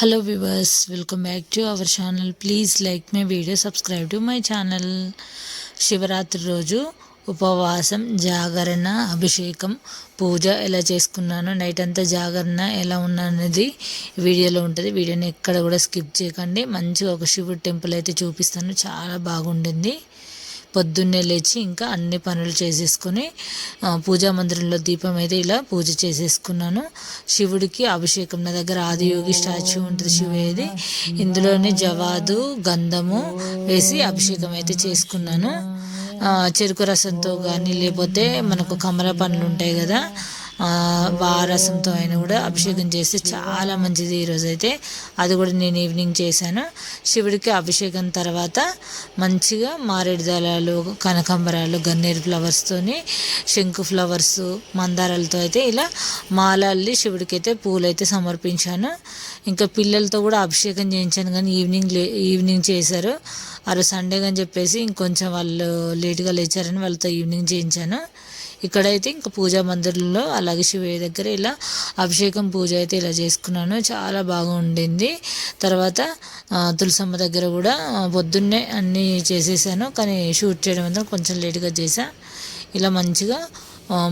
Hello viewers welcome back to our channel please like my video subscribe to my channel Shivaratri రోజు ఉపవాసం జాగరణ అభిషేకం పూజ ఎలా చేసుకున్నాను నైట్ అంతా జాగరణ ఎలా ఉన్నా అనేది వీడియోలో ఉంటుంది. వీడియోని ఎక్కడ కూడా స్కిప్ చేయకండి. మంచిగా ఒక శివుడు టెంపుల్ అయితే చూపిస్తాను. చాలా బాగుండింది పొద్దున్నే లేచి ఇంకా అన్ని పనులు చేసేసుకొని పూజా మందిరంలో దీపం అయితే ఇలా పూజ చేసేసుకున్నాను. శివుడికి అభిషేకం. నా దగ్గర ఆదియోగి స్టాచ్యూ ఉంటుంది శివేది ఇందులోనే జవాదు గంధము వేసి అభిషేకం అయితే చేసుకున్నాను. చెరుకు రసంతో కానీ లేకపోతే మనకు కమర పండ్లు ఉంటాయి కదా వారసంతో అయినా కూడా అభిషేకం చేస్తే చాలా మంచిది ఈరోజు అయితే అది కూడా నేను ఈవినింగ్ చేశాను. శివుడికి అభిషేకం తర్వాత మంచిగా మారేడు దళాలు కనకాంబరాలు గన్నేరు ఫ్లవర్స్తోని శంకు ఫ్లవర్స్ మందారాలతో అయితే ఇలా మాలల్లి శివుడికి అయితే పూలైతే సమర్పించాను. ఇంకా పిల్లలతో కూడా అభిషేకం చేయించాను కానీ ఈవినింగ్ ఈవినింగ్ చేశారు. ఆ సండే అని చెప్పేసి ఇంకొంచెం వాళ్ళు లేటుగా లేచారని వాళ్ళతో ఈవినింగ్ చేయించాను. ఇక్కడైతే ఇంకా పూజా మందిరంలో అలాగే శివయ్య దగ్గర ఇలా అభిషేకం పూజ అయితే ఇలా చేసుకున్నాను. చాలా బాగా ఉండింది. తర్వాత తులసమ్మ దగ్గర కూడా పొద్దున్నే అన్నీ చేసేసాను. కానీ షూట్ చేయడం వల్ల కొంచెం లేట్గా చేసా ఇలా మంచిగా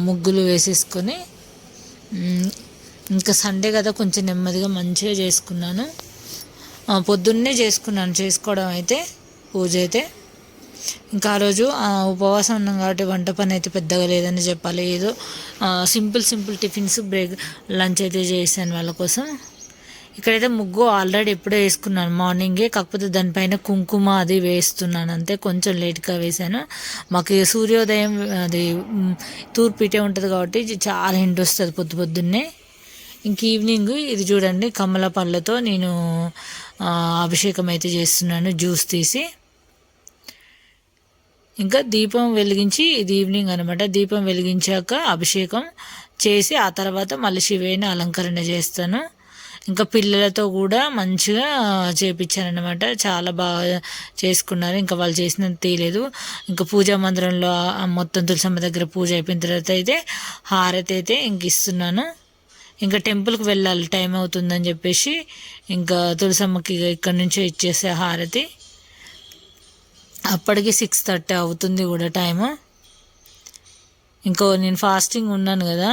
ముగ్గులు వేసేసుకొని ఇంకా సండే కదా కొంచెం నెమ్మదిగా మంచిగా చేసుకున్నాను. పొద్దున్నే చేసుకున్నాను. చేసుకోవడం అయితే పూజ అయితే. ఇంకా ఆ రోజు ఉపవాసం ఉన్నాం కాబట్టి వంట పని అయితే పెద్దగా లేదని చెప్పాలి. ఏదో simple simple tiffins break lunch అయితే చేశాను వాళ్ళ కోసం. ఇక్కడైతే ముగ్గు ఆల్రెడీ ఎప్పుడో వేసుకున్నాను. మార్నింగే కాకపోతే దానిపైన కుంకుమ అది వేస్తున్నాను. అంతే కొంచెం లేట్గా వేసాను మాకు సూర్యోదయం అది తూర్పిటే ఉంటుంది కాబట్టి చాలా ఎండ వస్తుంది పొద్దు పొద్దున్నే. ఇంక ఈవినింగ్ ఇది చూడండి కమల పళ్ళతో నేను అభిషేకం అయితే చేస్తున్నాను జ్యూస్ తీసి. ఇంకా దీపం వెలిగించి ఇది ఈవినింగ్ అనమాట దీపం వెలిగించాక అభిషేకం చేసి ఆ తర్వాత మళ్ళీ శివేని అలంకరణ చేస్తాను. ఇంకా పిల్లలతో కూడా మంచిగా చేపించాను చాలా బాగా చేసుకున్నారు. ఇంకా వాళ్ళు చేసినంత తీయలేదు. ఇంకా పూజా మందిరంలో మొత్తం తులసమ్మ దగ్గర పూజ అయిపోయిన తర్వాత అయితే హారతి అయితే ఇంక ఇస్తున్నాను. ఇంకా టెంపుల్కి వెళ్ళాలి. టైం అవుతుందని చెప్పేసి ఇంకా తులసమ్మకి ఇక్కడ నుంచే ఇచ్చేసే హారతి. అప్పటికి సిక్స్ థర్టీ అవుతుంది కూడా టైము ఇంకో నేను ఫాస్టింగ్ ఉన్నాను కదా.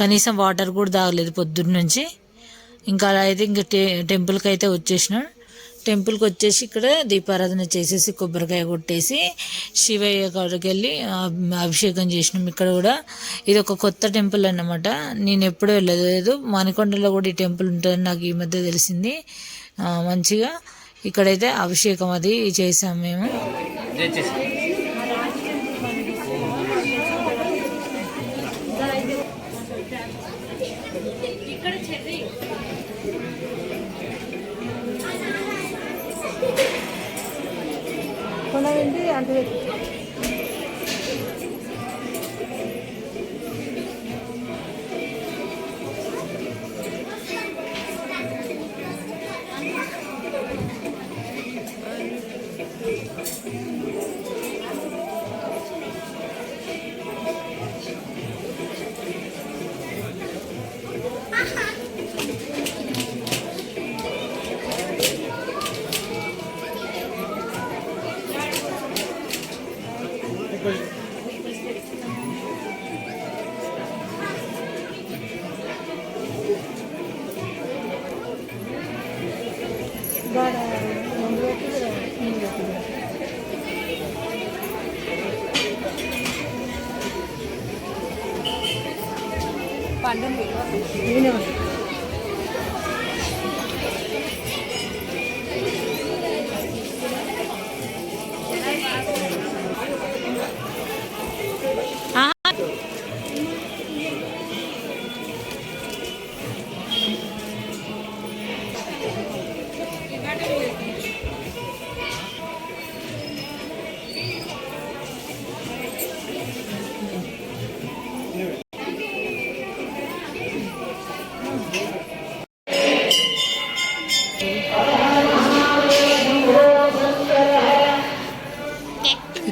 కనీసం వాటర్ కూడా తాగలేదు పొద్దున్న నుంచి. ఇంకా అలా అయితే ఇంకా టె టెంపుల్కి అయితే వచ్చేసిన. టెంపుల్కి వచ్చేసి ఇక్కడ దీపారాధన చేసేసి కొబ్బరికాయ కొట్టేసి శివయ్య కాడికి వెళ్ళి అభిషేకం చేసినాం ఇక్కడ కూడా. ఇది ఒక కొత్త టెంపుల్ అన్నమాట. నేను ఎప్పుడూ వెళ్ళలేదు. మణికొండలో కూడా ఈ టెంపుల్ ఉంటుందని నాకు ఈ మధ్య తెలిసింది. మంచిగా. ఇక్కడైతే అభిషేకం అది చేసాం మేము. అంటే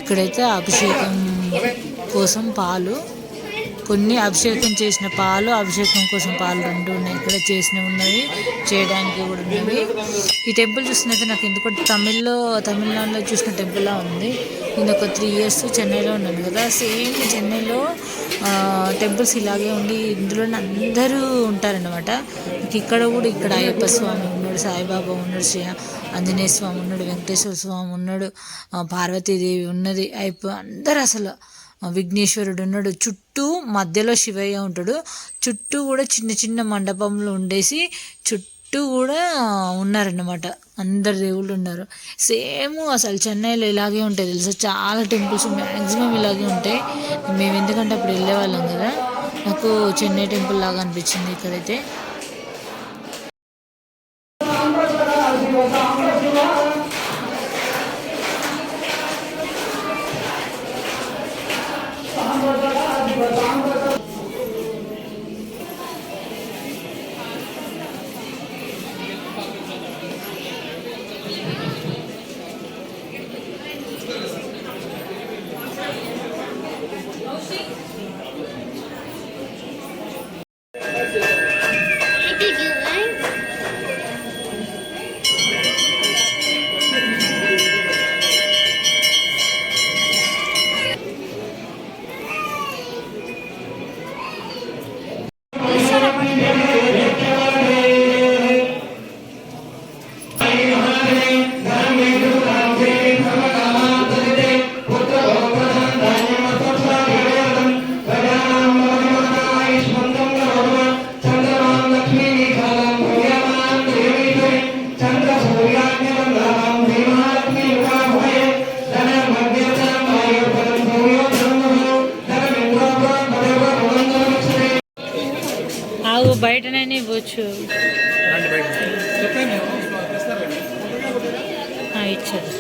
ఇక్కడైతే అభిషేకం కోసం పాలు కొన్ని అభిషేకం చేసిన పాలు అభిషేకం కోసం పాలు రెండు ఉన్నాయి. ఇక్కడ చేసిన ఉన్నవి చేయడానికి కూడా ఉన్నవి. ఈ టెంపుల్ చూసినైతే నాకు ఎందుకంటే తమిళ్ళో తమిళనాడులో చూసిన టెంపుల్లా ఉంది. నేను ఒక త్రీ ఇయర్స్ చెన్నైలో ఉన్నాను కదా. సేమ్ చెన్నైలో టెంపుల్స్ ఇలాగే ఉండి ఇందులో అందరూ ఉంటారనమాట ఇక్కడ కూడా ఇక్కడ అయ్యప్ప స్వామి ఉన్నాడు సాయిబాబా ఉన్నాడు శ్రీ ఆంజనేయ స్వామి ఉన్నాడు వెంకటేశ్వర స్వామి ఉన్నాడు పార్వతీదేవి ఉన్నది. అయిపో అందరు అసలు విఘ్నేశ్వరుడు ఉన్నాడు. చుట్టూ మధ్యలో శివయ్య ఉంటాడు. చుట్టూ కూడా చిన్న చిన్న మండపంలో ఉండేసి చుట్టూ కూడా ఉన్నారన్నమాట. అందరు దేవుళ్ళు ఉన్నారు. సేమ్ అసలు చెన్నైలో ఇలాగే ఉంటాయి తెలుసా? చాలా టెంపుల్స్ మ్యాక్సిమం ఇలాగే ఉంటాయి. మేము ఎందుకంటే అప్పుడు వెళ్ళేవాళ్ళం కదా. నాకు చెన్నై టెంపుల్ లాగా అనిపించింది ఇక్కడైతే. తీసుకోవచ్చు ఇచ్చారు.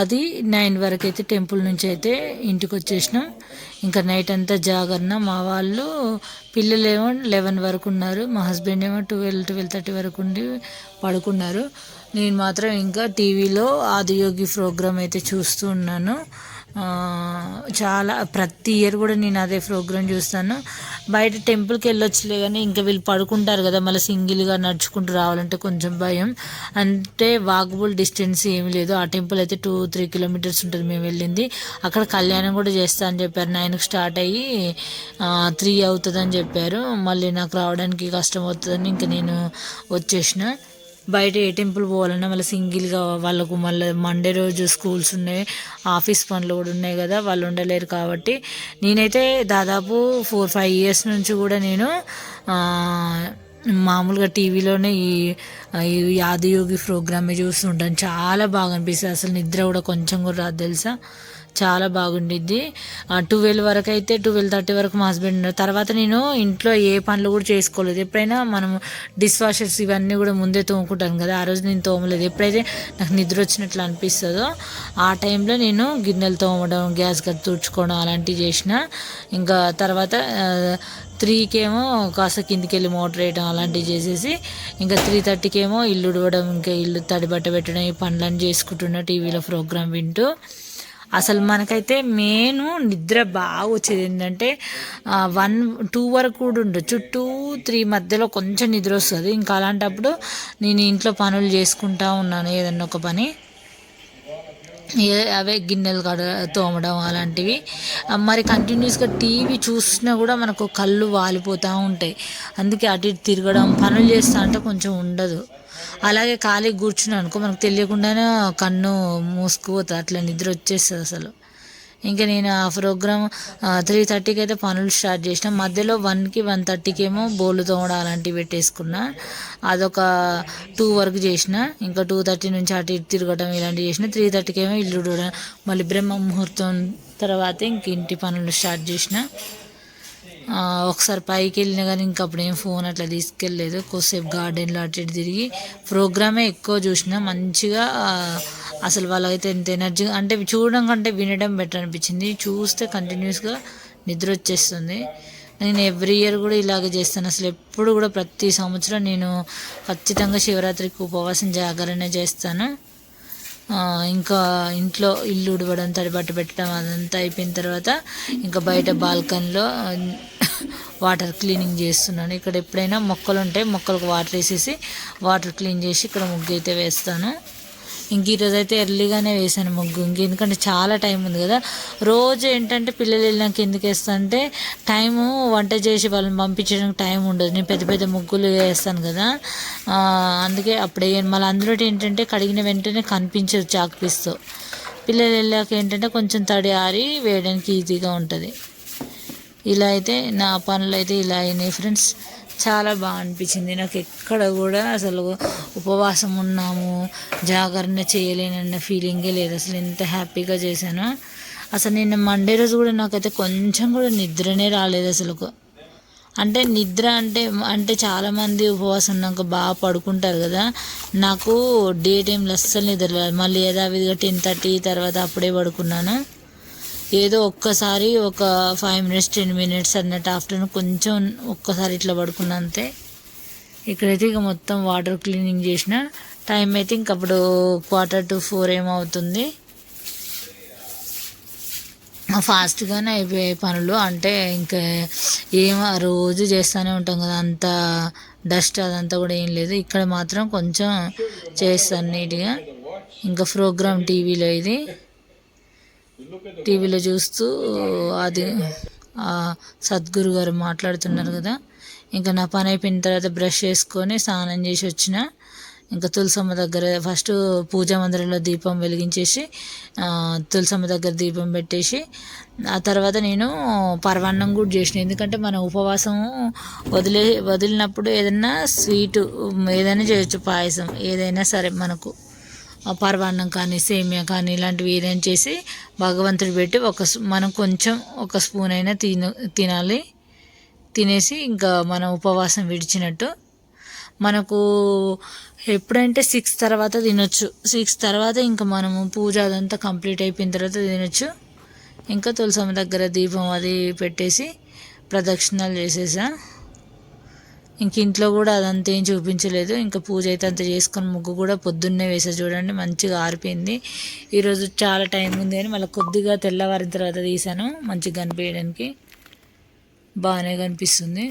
అది నైన్ వరకు అయితే టెంపుల్ నుంచి అయితే ఇంటికి వచ్చేసినాం ఇంకా నైట్ అంతా జాగరణ మా వాళ్ళు పిల్లలు ఏమో లెవెన్ వరకు ఉన్నారు మా హస్బెండ్ ఏమో ట్వెల్వ్ ట్వెల్వ్ థర్టీ వరకు ఉండి పడుకున్నారు. నేను మాత్రం ఇంకా టీవీలో ఆదియోగి ప్రోగ్రామ్ అయితే చూస్తూ ఉన్నాను. చాలా ప్రతి ఇయర్ కూడా నేను అదే ప్రోగ్రామ్ చూస్తాను. బయట టెంపుల్కి వెళ్ళొచ్చులే కానీ ఇంకా వీళ్ళు పడుకుంటారు కదా మళ్ళీ సింగిల్గా నడుచుకుంటూ రావాలంటే కొంచెం భయం. అంటే వాకబుల్ డిస్టెన్స్ ఏమి లేదు. ఆ టెంపుల్ అయితే టూ త్రీ కిలోమీటర్స్ ఉంటుంది మేము వెళ్ళింది. అక్కడ కళ్యాణం కూడా చేస్తా అని చెప్పారు. నైన్కి స్టార్ట్ అయ్యి త్రీ అవుతుందని చెప్పారు. మళ్ళీ నాకు రావడానికి కష్టం అవుతుందని ఇంకా నేను వచ్చేసిన. బయట ఏ టెంపుల్ పోవాలన్నా మళ్ళీ సింగిల్గా వాళ్ళకు మళ్ళీ మండే రోజు స్కూల్స్ ఉన్నాయి ఆఫీస్ పనులు కూడా ఉన్నాయి కదా వాళ్ళు ఉండలేరు కాబట్టి. నేనైతే దాదాపు ఫోర్ ఫైవ్ ఇయర్స్ నుంచి కూడా నేను మామూలుగా టీవీలోనే ఈ ఈ ఆదియోగి ప్రోగ్రామే చూస్తుంటాను. చాలా బాగా అనిపిస్తుంది. అసలు నిద్ర కూడా కొంచెం కూడా రాదు తెలుసా? చాలా బాగుండిద్ది. ట్వెల్వ్ వరకు అయితే ట్వెల్వ్ థర్టీ వరకు మా హస్బెండ్ ఉన్నారు. తర్వాత నేను ఇంట్లో ఏ పనులు కూడా చేసుకోలేదు. ఎప్పుడైనా మనం డిష్ వాషర్స్ ఇవన్నీ కూడా ముందే తోముకుంటాను కదా ఆ రోజు నేను తోమలేదు. ఎప్పుడైతే నాకు నిద్ర వచ్చినట్లు అనిపిస్తుందో ఆ టైంలో నేను గిన్నెలు తోమడం గ్యాస్ గది తుడుచుకోవడం అలాంటివి చేసిన. ఇంకా తర్వాత త్రీకేమో త్రీకి ఏమో కాస్త కిందికి వెళ్ళి మోటర్ వేయడం అలాంటివి చేసేసి ఇంకా త్రీ థర్టీకి ఏమో ఇల్లు ఉడవడం ఇంకా ఇల్లు తడిబట్ట పెట్టడం ఈ పనులన్నీ చేసుకుంటున్నా టీవీలో ప్రోగ్రామ్ వింటూ. అసలు మనకైతే మెయిన్ నిద్ర బాగా వచ్చేది ఏంటంటే వన్ టూ వరకు కూడా ఉండొచ్చు టూ త్రీ మధ్యలో కొంచెం నిద్ర వస్తుంది. ఇంకా అలాంటప్పుడు నేను ఇంట్లో పనులు చేసుకుంటా ఉన్నాను ఏదన్నా ఒక పని. అవే గిన్నెలు కడ తోమడం అలాంటివి. మరి కంటిన్యూస్గా టీవీ చూసినా కూడా మనకు కళ్ళు వాలిపోతూ ఉంటాయి. అందుకే అటు ఇటు తిరగడం పనులు చేస్తా అంటే కొంచెం ఉండదు. అలాగే ఖాళీ కూర్చున్నాను అనుకో మనకు తెలియకుండానే కన్ను మూసుకుపోతుంది అట్లా నిద్ర వచ్చేస్తుంది అసలు. ఇంకా నేను ఆ ప్రోగ్రామ్ త్రీ థర్టీకి అయితే పనులు స్టార్ట్ చేసిన. మధ్యలో వన్కి వన్ థర్టీకి ఏమో బోళ్ళు తోమడం అలాంటివి పెట్టేసుకున్నా. అదొక టూ వరకు చేసిన. ఇంకా టూ థర్టీ నుంచి అటు ఇటు తిరగడం ఇలాంటివి చేసిన. త్రీ థర్టీకి ఏమో ఇల్లు చూడడం మళ్ళీ బ్రహ్మ ముహూర్తం తర్వాత ఇంక ఇంటి పనులు స్టార్ట్ చేసిన. ఒకసారి పైకి వెళ్ళినా కానీ ఇంకా అప్పుడు ఏం ఫోన్ అట్లా తీసుకెళ్ళలేదు. కొద్దిసేపు గార్డెన్లో అటు ఇటు తిరిగి ప్రోగ్రామే ఎక్కువ చూసిన మంచిగా అసలు వాళ్ళకైతే ఎంత ఎనర్జీ అంటే చూడడం కంటే వినడం బెటర్ అనిపించింది. చూస్తే కంటిన్యూస్గా నిద్ర వచ్చేస్తుంది. నేను ఎవ్రీ ఇయర్ కూడా ఇలాగే చేస్తాను. అసలు ఎప్పుడు కూడా ప్రతి సంవత్సరం నేను ఖచ్చితంగా శివరాత్రికి ఉపవాసం జాగరణ చేస్తాను. ఇంకా ఇంట్లో ఇల్లు ఉడవడం తడిబట్ట పెట్టడం అదంతా అయిపోయిన తర్వాత ఇంకా బయట బాల్కనీలో వాటర్ క్లీనింగ్ చేస్తున్నాను. ఇక్కడ ఎప్పుడైనా మొక్కలు ఉంటాయి మొక్కలకు వాటర్ వేసేసి వాటర్ క్లీన్ చేసి ఇక్కడ ముగ్గు అయితే వేస్తాను. ఇంక ఈరోజు అయితే ఎర్లీగానే వేసాను ముగ్గు. ఇంక ఎందుకంటే చాలా టైం ఉంది కదా. రోజు ఏంటంటే పిల్లలు వెళ్ళినాక ఎందుకు వేస్తా అంటే టైము వంట చేసి వాళ్ళని పంపించడానికి టైం ఉండదు. నేను పెద్ద పెద్ద ముగ్గులు వేస్తాను కదా. అందుకే అప్పుడు మళ్ళీ అందులో ఏంటంటే కడిగిన వెంటనే కనిపించదు చాక్పీస్తో పిల్లలు వెళ్ళాక ఏంటంటే కొంచెం తడి ఆరి వేయడానికి ఈజీగా ఉంటుంది. ఇలా అయితే నా పనులు అయితే ఇలా అయినాయి ఫ్రెండ్స్. చాలా బాగా అనిపించింది నాకు ఎక్కడ కూడా అసలు ఉపవాసం ఉన్నాము జాగరణ చేయలేనన్న ఫీలింగే లేదు. అసలు ఎంత హ్యాపీగా చేశాను. అసలు నిన్న మండే రోజు కూడా నాకైతే కొంచెం కూడా నిద్రనే రాలేదు అసలు అంటే నిద్ర అంటే అంటే చాలామంది ఉపవాసం ఉన్నాక బాగా పడుకుంటారు కదా. నాకు డే టైంలో అస్సలు నిద్ర రాదు మళ్ళీ యథావిధిగా టెన్ థర్టీ తర్వాత అప్పుడే పడుకున్నాను. ఏదో ఒక్కసారి ఒక ఫైవ్ మినిట్స్ టెన్ మినిట్స్ అన్నట్టు ఆఫ్టర్నూన్ కొంచెం ఒక్కసారి ఇట్లా పడుకున్నా అంతే. ఇక్కడైతే ఇక మొత్తం వాటర్ క్లీనింగ్ చేసిన. టైం అయితే ఇంక అప్పుడు క్వార్టర్ టు ఫోర్ ఏమవుతుంది ఫాస్ట్గానే అయిపోయాయి పనులు. అంటే ఇంకా ఏం ఆ రోజు చేస్తూనే ఉంటాం కదా అంత డస్ట్ అదంతా కూడా ఏం లేదు. ఇక్కడ మాత్రం కొంచెం చేస్తాను నీట్గా ఇంకా ప్రోగ్రామ్ టీవీలో ఇది. టీవీలో చూస్తూ అది సద్గురు గారు మాట్లాడుతున్నారు కదా. ఇంకా నా పని అయిపోయిన తర్వాత బ్రష్ చేసుకొని స్నానం చేసి వచ్చిన. ఇంకా తులసమ్మ దగ్గర ఫస్ట్ పూజా మందిరంలో దీపం వెలిగించేసి తులసమ్మ దగ్గర దీపం పెట్టేసి ఆ తర్వాత నేను పరవాన్నం కూడా చేసిన. ఎందుకంటే మన ఉపవాసం వదిలే వదిలినప్పుడు ఏదైనా స్వీట్ ఏదైనా చేయొచ్చు పాయసం ఏదైనా సరే మనకు. పర్వాన్నం కానీ సేమియా కానీ ఇలాంటివి ఏదైనా చేసి భగవంతుడు పెట్టి ఒక మనం కొంచెం ఒక స్పూన్ అయినా తిన తినాలి. తినేసి ఇంకా మనం ఉపవాసం విడిచినట్టు. మనకు ఎప్పుడంటే సిక్స్ తర్వాత తినొచ్చు. సిక్స్ తర్వాత ఇంకా మనము పూజ అదంతా కంప్లీట్ అయిపోయిన తర్వాత తినొచ్చు. ఇంకా తులసమ్మ దగ్గర దీపం అది పెట్టేసి ప్రదక్షిణాలు చేసేసా. ఇంక ఇంట్లో కూడా అదంతా ఏం చూపించలేదు. ఇంకా పూజ అయితే అంత చేసుకొని ముగ్గు కూడా పొద్దున్నే వేసా చూడండి. మంచిగా ఆరిపోయింది. ఈరోజు చాలా టైం ఉంది అని మళ్ళీ కొద్దిగా తెల్లవారిన తర్వాత తీసాను మంచిగా కనిపించడానికి బాగానే కనిపిస్తుంది.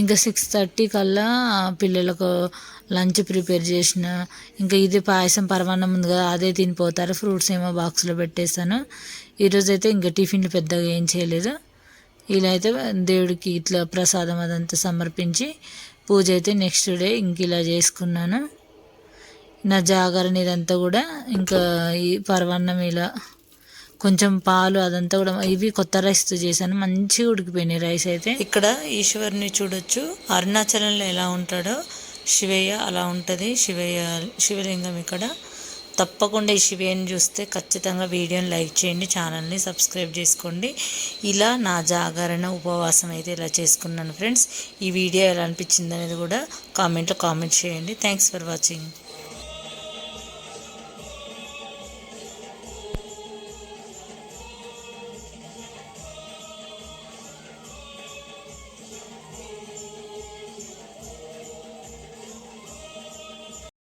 ఇంకా సిక్స్ థర్టీ కల్లా పిల్లలకు లంచ్ ప్రిపేర్ చేసిన ఇంకా ఇది పాయసం పరమాన్నం ఉంది కదా అదే తినిపోతారు. ఫ్రూట్స్ ఏమో బాక్స్లో పెట్టేస్తాను. ఈరోజైతే ఇంకా టిఫిన్లు పెద్దగా ఏం చేయలేదు. ఇలా అయితే దేవుడికి ఇట్లా ప్రసాదం అదంతా సమర్పించి పూజ అయితే నెక్స్ట్ డే ఇంక ఇలా చేసుకున్నాను. నా జాగరణ ఇదంతా కూడా ఇంకా ఈ పరవాన్నం ఇలా కొంచెం పాలు అదంతా కూడా ఇవి కొత్త రైస్తో చేశాను. మంచిగా ఉడికిపోయినాయి రైస్ అయితే. ఇక్కడ ఈశ్వరుని చూడొచ్చు. అరుణాచలంలో ఎలా ఉంటాడో శివయ్య అలా ఉంటుంది. శివయ్య శివలింగం ఇక్కడ. తప్పకుండా ఈ శివేని చూస్తే ఖచ్చితంగా వీడియోని లైక్ చేయండి ఛానల్ని సబ్స్క్రైబ్ చేసుకోండి. ఇలా నా జాగరణ ఉపవాసం అయితే ఇలా చేసుకున్నాను ఫ్రెండ్స్. ఈ వీడియో ఎలా అనిపించింది అనేది కూడా కామెంట్లో కామెంట్ చేయండి. Thanks for watching.